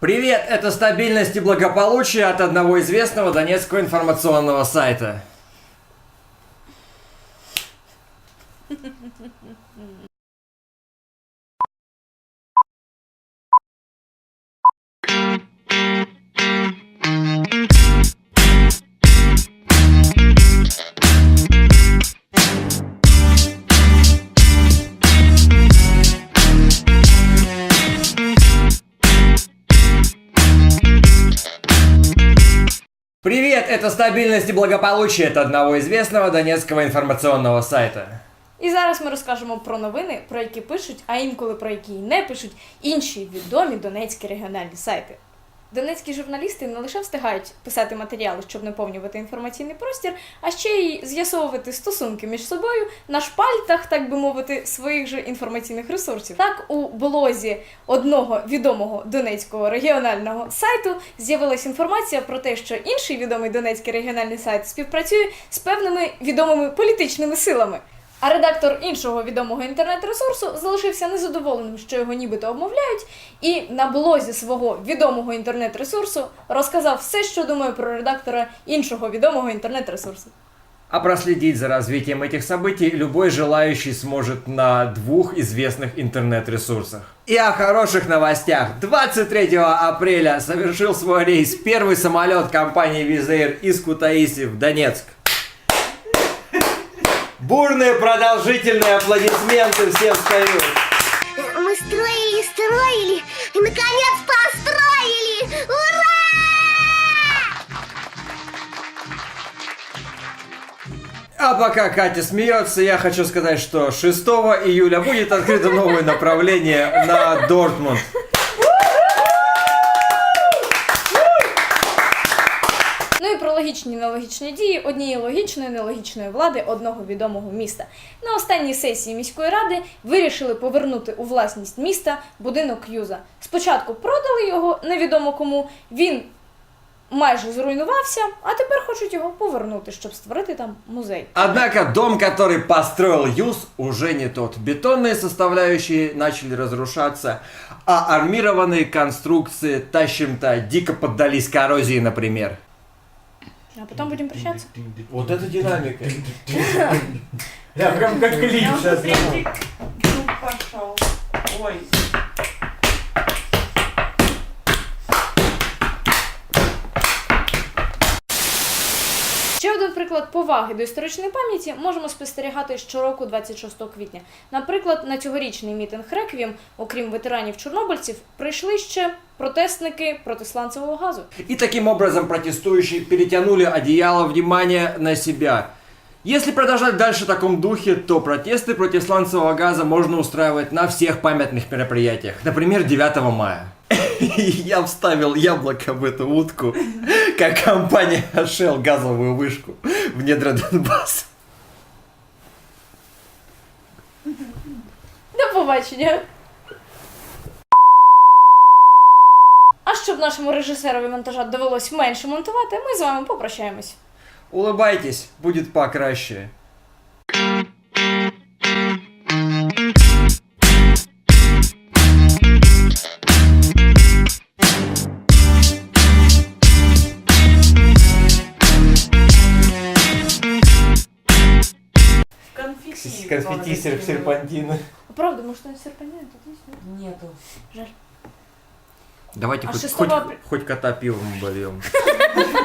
Привет, это стабильность и благополучие от одного известного донецкого информационного сайта. Привет, это стабильность и благополучие от одного известного донецкого информационного сайта. І зараз ми розкажемо про новини, про які пишуть, а інколи про які й не пишуть інші відомі донецькі регіональні сайти. Донецькі журналісти не лише встигають писати матеріали, щоб наповнювати інформаційний простір, а ще й з'ясовувати стосунки між собою на шпальтах, так би мовити, своїх же інформаційних ресурсів. Так, у блозі одного відомого донецького регіонального сайту з'явилася інформація про те, що інший відомий донецький регіональний сайт співпрацює з певними відомими політичними силами. А редактор іншого відомого інтернет-ресурсу залишився незадоволеним, що його нібито обмовляють, і на блозі свого відомого інтернет-ресурсу розказав все, що думає про редактора іншого відомого інтернет-ресурсу. А проследить за развитием этих событий любой желающий сможет на двух известных интернет-ресурсах. И о хороших новостях. 23 апреля совершил свой рейс первый самолет компании Визаир из Кутаиси в Донецк. Бурные продолжительные аплодисменты всем встают. Мы строили, строили и, наконец, построили! Ура! А пока Катя смеется, я хочу сказать, что 6 июля будет открыто новое направление на Дортмунд. логічні і нелогічні дії однієї логічної і нелогічної влади одного відомого міста. На останній сесії міської ради вирішили повернути у власність міста будинок Юза. Спочатку продали його невідомо кому. Він майже зруйнувався, а тепер хочуть його повернути, щоб створити там музей. Однако дом, который построил Юз, уже не тот. Бетонные составляющие начали разрушаться, а армированные конструкции тащим-то дико поддались коррозии, например. А потом будем прощаться. Вот это динамика. Я прям как клип сейчас. Ну пошел. Ой. Ще один приклад поваги до історичної пам'яті можемо спостерігати щороку 26 квітня. Наприклад, на цьогорічний мітинг Реквієм, окрім ветеранів чорнобильців, прийшли ще протестники проти сланцевого газу. И таким образом протестующие перетянули одеяло внимания на себя. Если продолжать дальше в таком духе, то протесты против сланцевого газа можно устраивать на всех памятных мероприятиях. Например, 9 мая. Я вставил яблоко в эту утку, Как компания Shell газовую вышку в недра Донбасса. До побачення! А щоб нашому режисерові монтажа довелось менше монтувати, ми з вами попрощаємось. Улыбайтесь, будет покраще. Конфетти. Конфетти положительные. серпантины. А правда, может, он серпантин? тут есть? Нету. Жаль. Давайте А хоть, 6 хоть, хоть кота пивом обольем.